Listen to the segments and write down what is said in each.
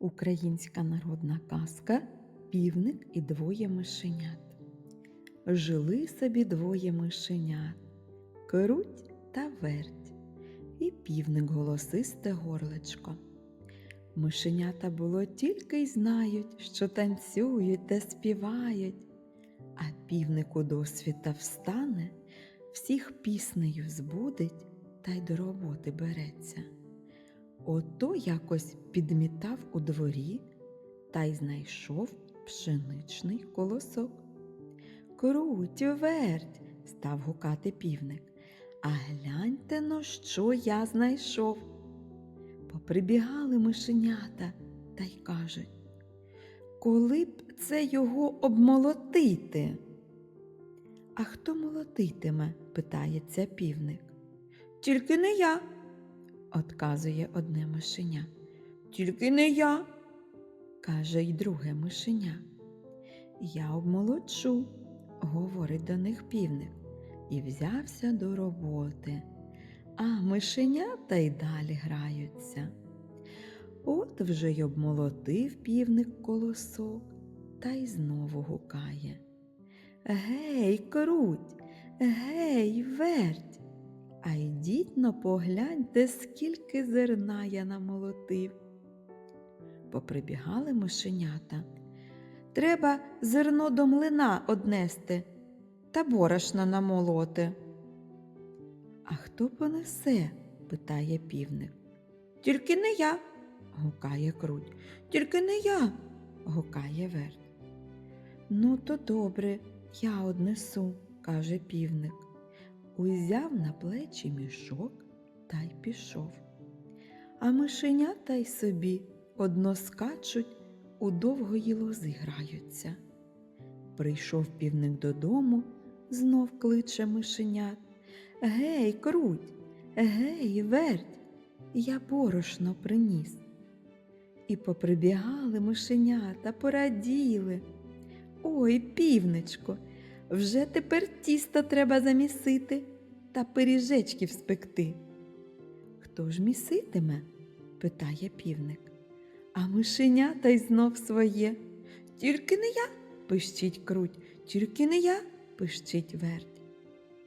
Українська народна казка Півник і двоє мишенят. Жили собі двоє мишенят Круть та верть, і півник голосисте горлечко. Мишенята було тільки й знають, що танцюють та співають, а півник у досвіта встане, всіх піснею збудить та й до роботи береться. Ото якось підмітав у дворі та й знайшов пшеничний колосок. Круть, верть, став гукати півник. А гляньте но, що я знайшов. Поприбігали мишенята та й кажуть, коли б це його обмолотити? А хто молотитиме? питається півник. Тільки не я, отказує одне мишеня. Тільки не я, каже й друге мишеня. Я обмолочу, говорить до них півник, і взявся до роботи. А мишенята й далі граються. От вже й обмолотив півник колосок та й знову гукає. Гей, круть, гей, верть. А йдіть но погляньте, скільки зерна я намолотив. Поприбігали мишенята. Треба зерно до млина однести та борошна намолоти. А хто понесе? питає півник. Тільки не я, гукає круть. Тільки не я, гукає верть. Ну, то добре, я однесу, каже півник. Узяв на плечі мішок та й пішов. А мишенята й собі одно скачуть, у довгої лози граються. Прийшов півник додому, знов кличе мишенят. Гей, круть, гей, верть, я борошно приніс. І поприбігали мишенята, пораділи. Ой, півничко, вже тепер тісто треба замісити та пиріжечків спекти. Хто ж міситиме? питає півник. А мишенята й знов своє. Тільки не я, пищить круть, тільки не я, пищить верть.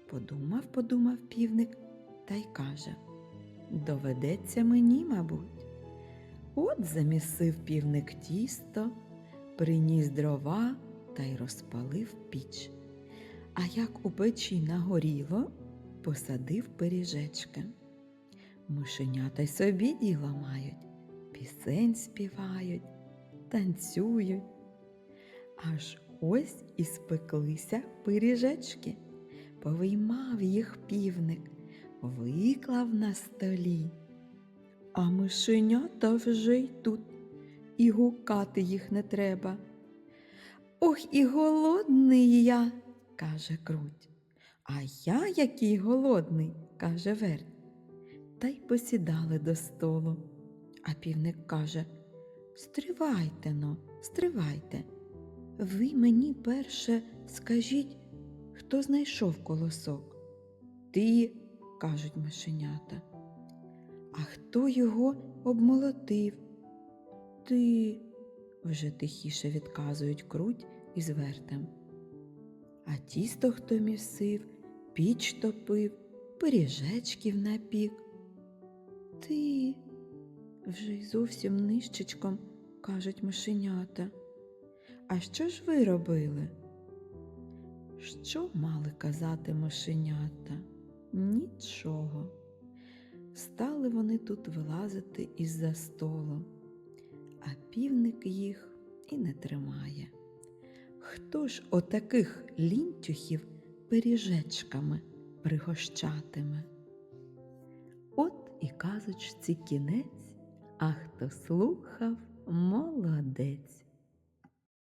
Подумав, подумав півник та й каже Доведеться мені, мабуть. От замісив півник тісто, приніс дрова та й розпалив піч. Як у печі нагоріло, посадив пиріжечки. Мишенята й собі діло мають, пісень співають, танцюють. Аж ось і спеклися пиріжечки, повиймав їх півник, виклав на столі. А мишенята вже й тут, і гукати їх не треба. Ох, і голодний я, каже круть. А я який голодний, каже верть. Та й посідали до столу. А півник каже Стривайте но, стривайте. Ви мені перше скажіть, хто знайшов колосок? Ти, кажуть мишенята. А хто його обмолотив? Ти, вже тихіше відказують круть із вертем. Тісто хто місив, піч топив, пиріжечків напік. Ти, вже й зовсім нищечком, кажуть мишенята. А що ж ви робили? Що мали казати мишенята? Нічого. Стали вони тут вилазити із-за столу, а півник їх і не тримає. Хто ж отаких лінтюхів пиріжечками пригощатиме? От і казочці кінець, а хто слухав, молодець.